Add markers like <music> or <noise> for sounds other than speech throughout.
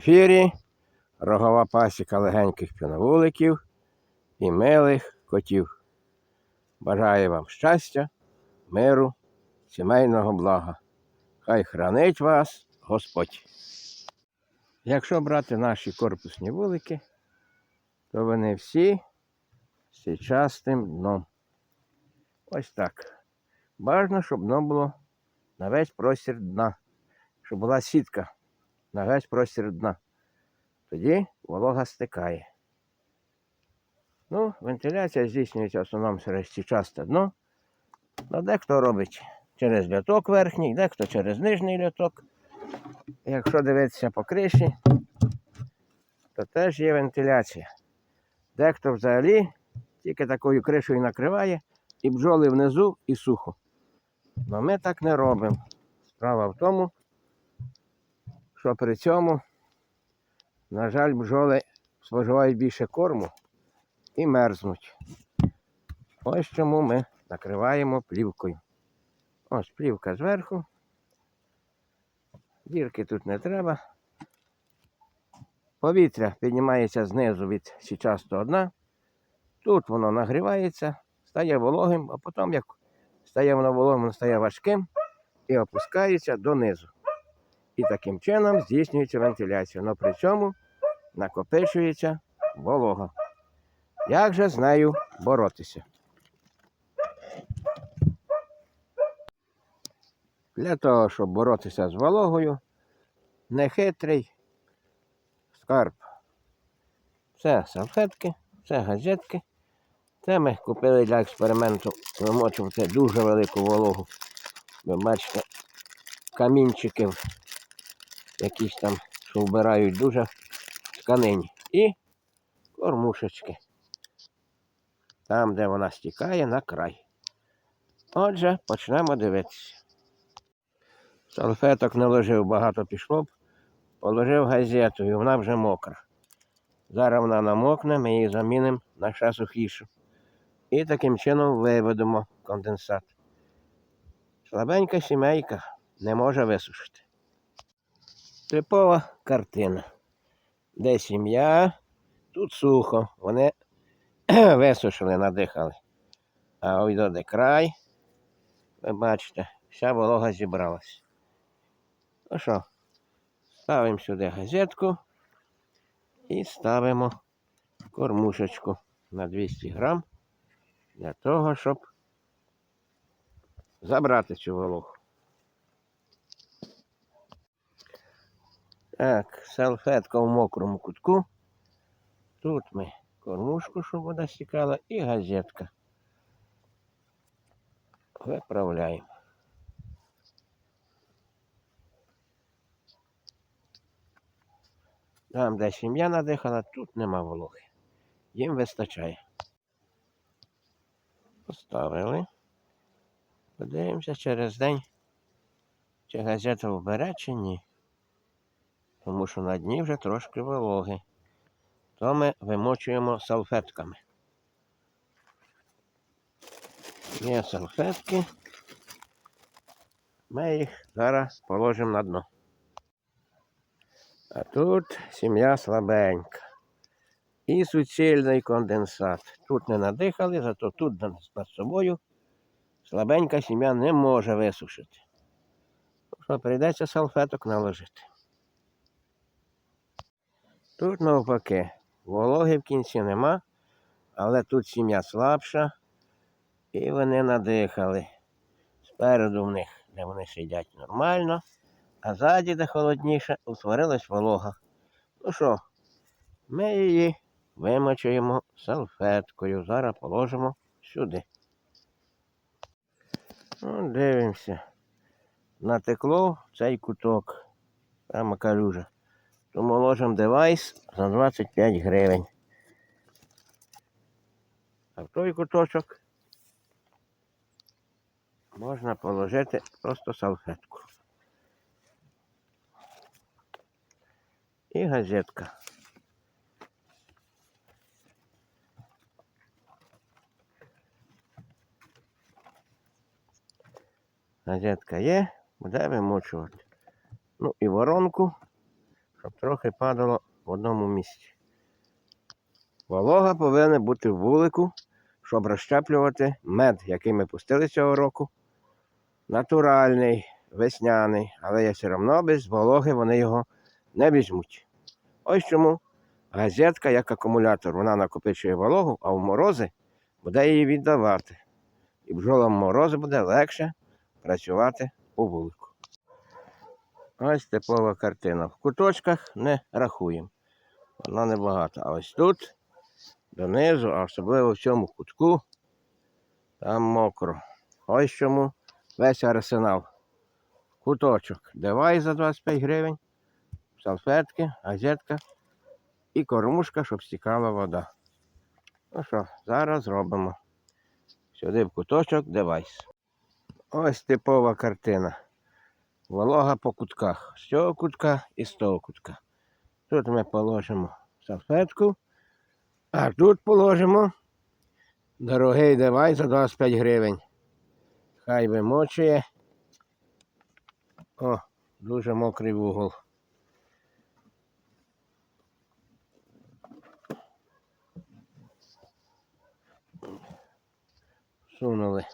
Ефірі рогова пасіка легеньких піновуликів і милих котів. Бажаю вам щастя, миру, сімейного блага. Хай хранить вас Господь. Якщо брати наші корпусні вулики, то вони всі з січастим дном. Ось так. Бажано, щоб дно було на весь простір дна, щоб була сітка на весь простір дна. Тоді волога стикає. Ну, вентиляція здійснюється в основному через січасте дно. Ну, дехто робить через льоток верхній, дехто через нижній льоток. Якщо дивитися по криші, то теж є вентиляція. Дехто взагалі тільки такою кришею накриває, і бджоли внизу, і сухо. Але ми так не робимо. Справа в тому, що при цьому, на жаль, бджоли споживають більше корму і мерзнуть. Ось чому ми накриваємо плівкою. Ось плівка зверху. Дірки тут не треба. Повітря піднімається знизу від січастого дна. Тут воно нагрівається, стає вологим, а потім, як стає воно вологим, воно стає важким і опускається донизу. І таким чином здійснюється вентиляція. Але при цьому накопичується волога. Як же з нею боротися? Для того, щоб боротися з вологою, нехитрий скарб. Це салфетки, це газетки. Це ми купили для експерименту вимочувати дуже велику вологу. Ви бачите, камінчиків, якісь там, що вбирають дуже тканині. І кормушечки. Там, де вона стікає, на край. Отже, почнемо дивитися. Салфеток не ложив, багато пішло б. Положив газету і вона вже мокра. Зараз вона намокне, ми її замінимо на ще сухішу. І таким чином виведемо конденсат. Слабенька сімейка не може висушити. Типова картина. Де сім'я, тут сухо. Вони <clears throat> висушили, надихали. А ось де край, ви бачите, вся волога зібралась. Ну що, ставимо сюди газетку і ставимо кормушечку на 200 грам для того, щоб забрати цю вологу. Так, салфетка в мокрому кутку. Тут ми кормушку, щоб вода стікала, і газетка. Виправляємо. Там, де сім'я надихала, тут нема вологи. Їм вистачає. Поставили. Подивимося через день, чи газета вбере, чи ні. Тому що на дні вже трошки вологи. То ми вимочуємо салфетками. Є салфетки. Ми їх зараз положимо на дно. А тут сім'я слабенька. І суцільний конденсат. Тут не надихали, зато тут над собою слабенька сім'я не може висушити. Що прийдеться салфеток наложити. Тут навпаки, вологи в кінці нема, але тут сім'я слабша і вони надихали. Спереду в них, де вони сидять нормально, а ззаді, де холодніше, утворилась волога. Ну що, ми її вимочуємо салфеткою. Зараз положимо сюди. Ну, дивимося. Натекло цей куток. Прямо калюжа. Тому ложимо девайс за 25 гривень. А в той куточок можна положити просто салфетку. І газетка. Газетка є, буде вимочувати. Ну і воронку, трохи падало в одному місці. Волога повинна бути в вулику, щоб розщеплювати мед, який ми пустили цього року. Натуральний, весняний, але я все одно без вологи вони його не візьмуть. Ось чому газетка, як акумулятор, вона накопичує вологу, а в морози буде її віддавати. І бджолам морози буде легше працювати у вулику. Ось типова картина. В куточках не рахуємо. Вона небагато. А ось тут, донизу, а особливо в цьому кутку, там мокро. Ось чому весь арсенал. Куточок. Давай за 25 гривень, салфетки, газетка і кормушка, щоб стікала вода. Ну що, зараз робимо. Сюди в куточок девайс. Ось типова картина. Волога по кутках. З цього кутка і з того кутка. Тут ми положимо салфетку, а тут положимо дорогий девайс за 25 гривень. Хай вимочує. О, дуже мокрий вугол. Сунули.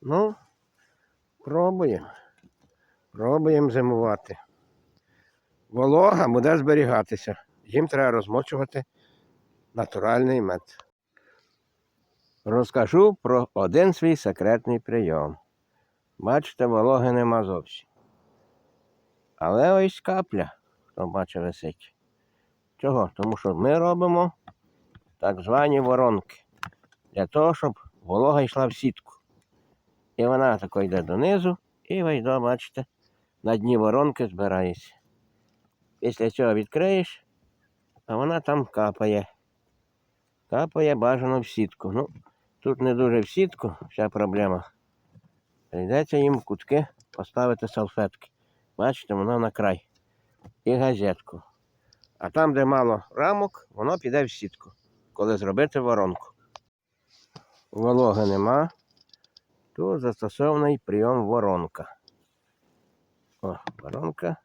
Ну, пробуємо. Пробуємо зимувати. Волога буде зберігатися. Їм треба розмочувати натуральний мед. Розкажу про один свій секретний прийом. Бачите, вологи нема зовсім. Але ось капля, хто бачить, висить. Чого? Тому що ми робимо так звані воронки. Для того, щоб волога йшла в сітку. І вона тако йде донизу, і вийде, бачите, на дні воронки збирається. Після цього відкриєш, а вона там капає. Капає бажано в сітку. Ну, тут не дуже в сітку, вся проблема. Прийдеться їм в кутки поставити салфетки. Бачите, воно на край. І газетку. А там, де мало рамок, воно піде в сітку, коли зробити воронку. Вологи нема. Тут застосований прийом воронка. О, воронка.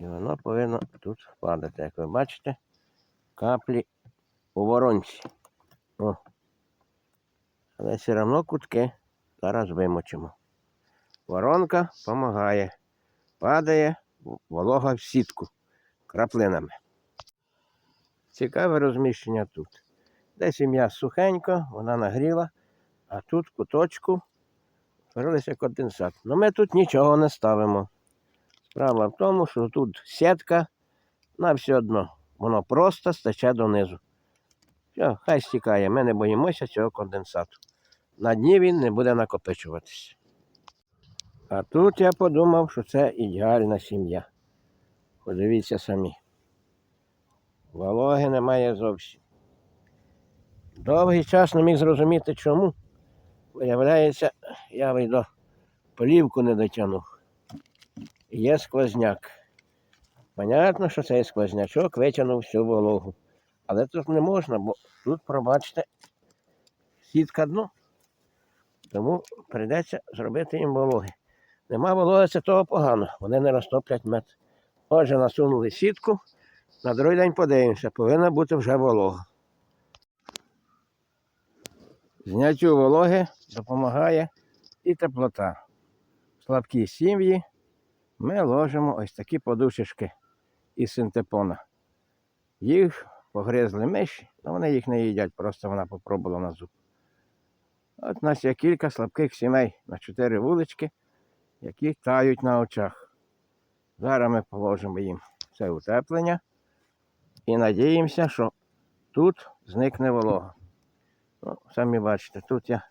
І воно повинно тут падати. Як ви бачите, каплі у воронці. О. Але все одно кутки зараз вимочимо. Воронка допомагає. Падає волога в сітку краплинами. Цікаве розміщення тут. Десь сім'я сухенько, вона нагріла, а тут куточку творилися конденсат. Ну ми тут нічого не ставимо. Справа в тому, що тут сітка на все одно. Воно просто стече донизу. Все, хай стікає, ми не боїмося цього конденсату. На дні він не буде накопичуватися. А тут я подумав, що це ідеальна сім'я. Подивіться самі. Вологи немає зовсім. Довгий час не міг зрозуміти чому. Виявляється, я вийду полівку не дотягнув. Є сквозняк. Понятно, що цей сквознячок витягнув всю вологу. Але тут не можна, бо тут, пробачте, сітка дно. Тому прийдеться зробити їм вологи. Нема вологи, це того погано, вони не розтоплять мед. Отже, насунули сітку, на другий день подивимося, повинна бути вже волога. Зняттю вологи допомагає і теплота. Слабкі сім'ї ми ложимо ось такі подушечки із синтепона. Їх погризли миші, але вони їх не їдять, просто вона попробувала на зуб. От у нас є кілька слабких сімей на чотири вулички, які тають на очах. Зараз ми положимо їм це утеплення і надіємося, що тут зникне волога. Ну, самі бачите, тут я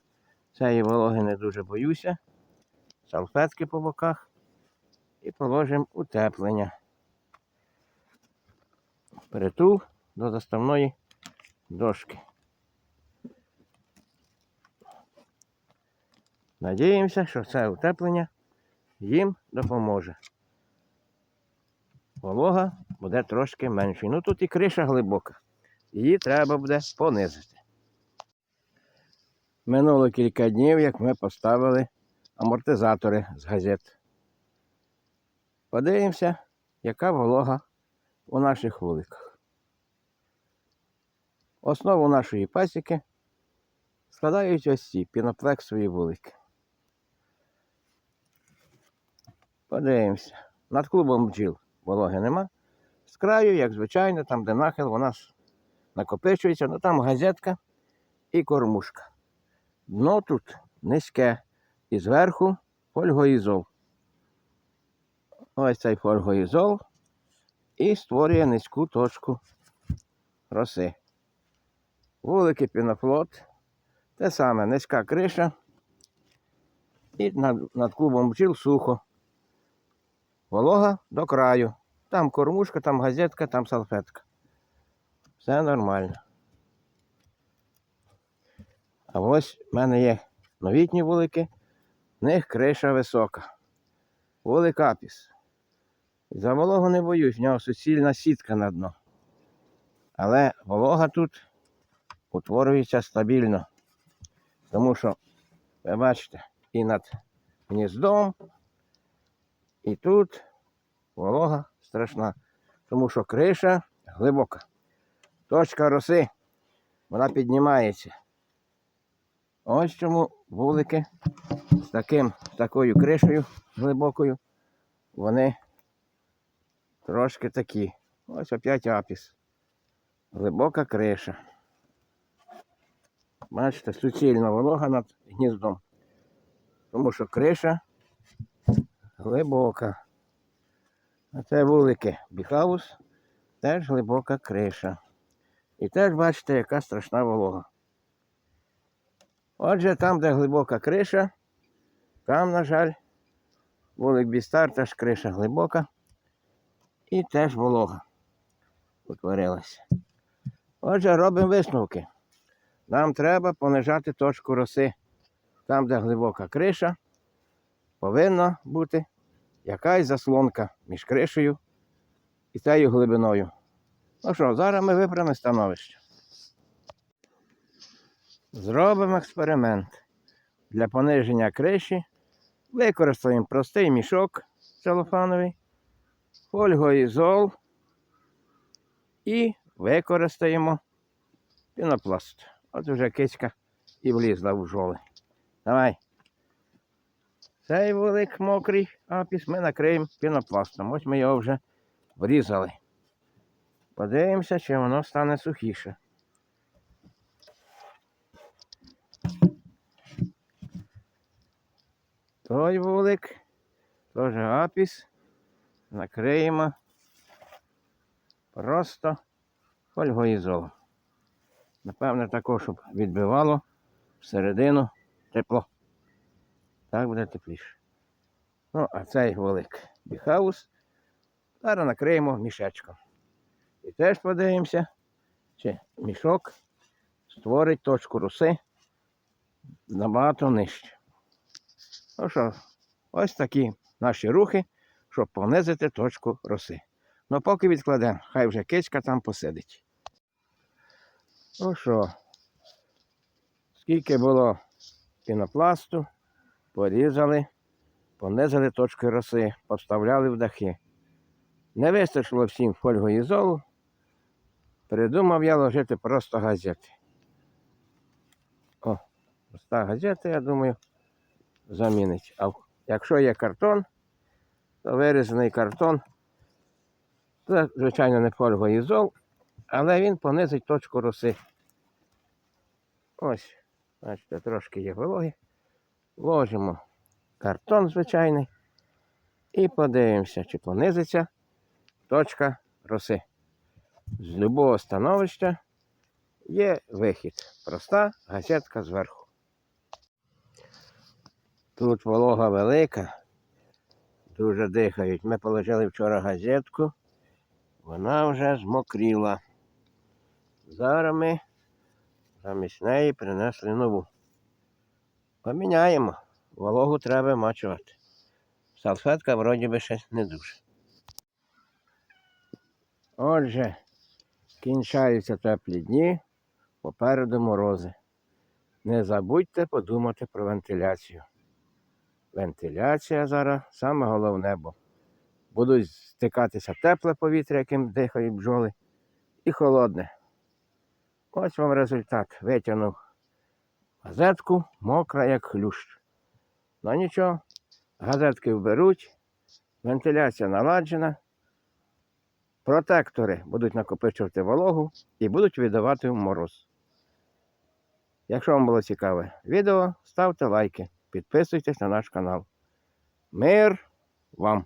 цієї вологи не дуже боюся. Салфетки по боках і положимо утеплення. Притул до заставної дошки. Надіємося, що це утеплення їм допоможе. Волога буде трошки меншою. Ну тут і криша глибока. Її треба буде понизити. Минуло кілька днів, як ми поставили амортизатори з газет. Подивимося, яка волога у наших вуликах. Основу нашої пасіки складають ось ці піноплексові вулики. Подивимося. Над клубом бджіл вологи нема. З краю, як звичайно, там, де нахил, вона ж накопичується, ну там газетка і кормушка. Дно тут низьке. І зверху фольгоізол. Ось цей фольгоізол і створює низьку точку роси. Вулики пінофлот. Те саме низька криша. І над, над клубом бджіл сухо. Волога до краю. Там кормушка, там газетка, там салфетка. Все нормально. А ось в мене є новітні вулики, в них криша висока. Вулик апіс. За вологу не боюсь, в нього суцільна сітка на дно. Але волога тут утворюється стабільно. Тому що, ви бачите, і над гніздом, і тут волога страшна. Тому що криша глибока. Точка роси, вона піднімається. Ось чому вулики з таким, з такою кришею глибокою, вони трошки такі. Ось опять апіс. Глибока криша. Бачите, суцільна волога над гніздом. Тому що криша глибока. А це вулики Біхаус, теж глибока криша. І теж бачите, яка страшна волога. Отже, там, де глибока криша, там, на жаль, вулик Бістар, теж криша глибока і теж волога утворилася. Отже, робимо висновки. Нам треба понижати точку роси. Там, де глибока криша, повинна бути якась заслонка між кришею і цією глибиною. Ну що, зараз ми виправимо становище. Зробимо експеримент. Для пониження криші використаємо простий мішок целофановий, фольгоізол і використаємо пінопласт. От вже кицька і влізла в жоли. Давай. Цей велик мокрий апіс ми накриємо пінопластом. Ось ми його вже врізали. Подивимося, чи воно стане сухіше. Той вулик, теж апіс. Накриємо просто фольгоізолом. Напевне, також, щоб відбивало всередину тепло. Так буде тепліше. Ну, а цей велик біхаус зараз накриємо мішечком. І теж подивимося, чи мішок створить точку руси набагато нижче. Ну що, ось такі наші рухи, щоб понизити точку роси. Ну поки відкладемо, хай вже кичка там посидить. Ну що, скільки було пінопласту, порізали, понизили точки роси, поставляли в дахи. Не вистачило всім фольгоізолу. Придумав я ложити просто газети. О, проста газета, я думаю, замінить. А якщо є картон, то вирізаний картон. Це, звичайно, не фольгоізол, але він понизить точку роси. Ось, бачите, трошки є вологи. Ложимо картон звичайний і подивимося, чи понизиться точка роси. З любого становища є вихід. Проста газетка зверху. Тут волога велика, дуже дихають. Ми положили вчора газетку, вона вже змокріла. Зараз ми замість неї принесли нову. Поміняємо. Вологу треба мачувати. Салфетка вроді би ще не дуже. Отже, кінчаються теплі дні, попереду морози. Не забудьте подумати про вентиляцію. Вентиляція зараз саме головне, бо будуть стикатися тепле повітря, яким дихають бджоли, і холодне. Ось вам результат. Витягнув газетку, мокра, як хлющ. Ну нічого, газетки вберуть, вентиляція наладжена, протектори будуть накопичувати вологу і будуть віддавати в мороз. Якщо вам було цікаве відео, ставте лайки, підписуйтесь на наш канал. Мир вам!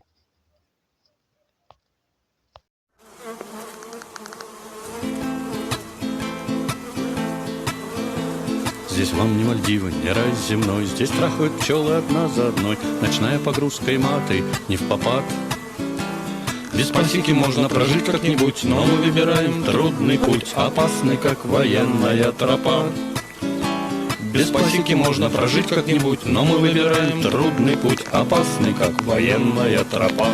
Здесь вам не Мальдивы, не рай земной Здесь трахают пчелы одна за одной Ночная погрузка и маты не в попад Без пасеки можно прожить как-нибудь Но мы выбираем трудный путь Опасный, как военная тропа без пасеки можно прожить как-нибудь, но мы выбираем трудный путь, опасный, как военная тропа.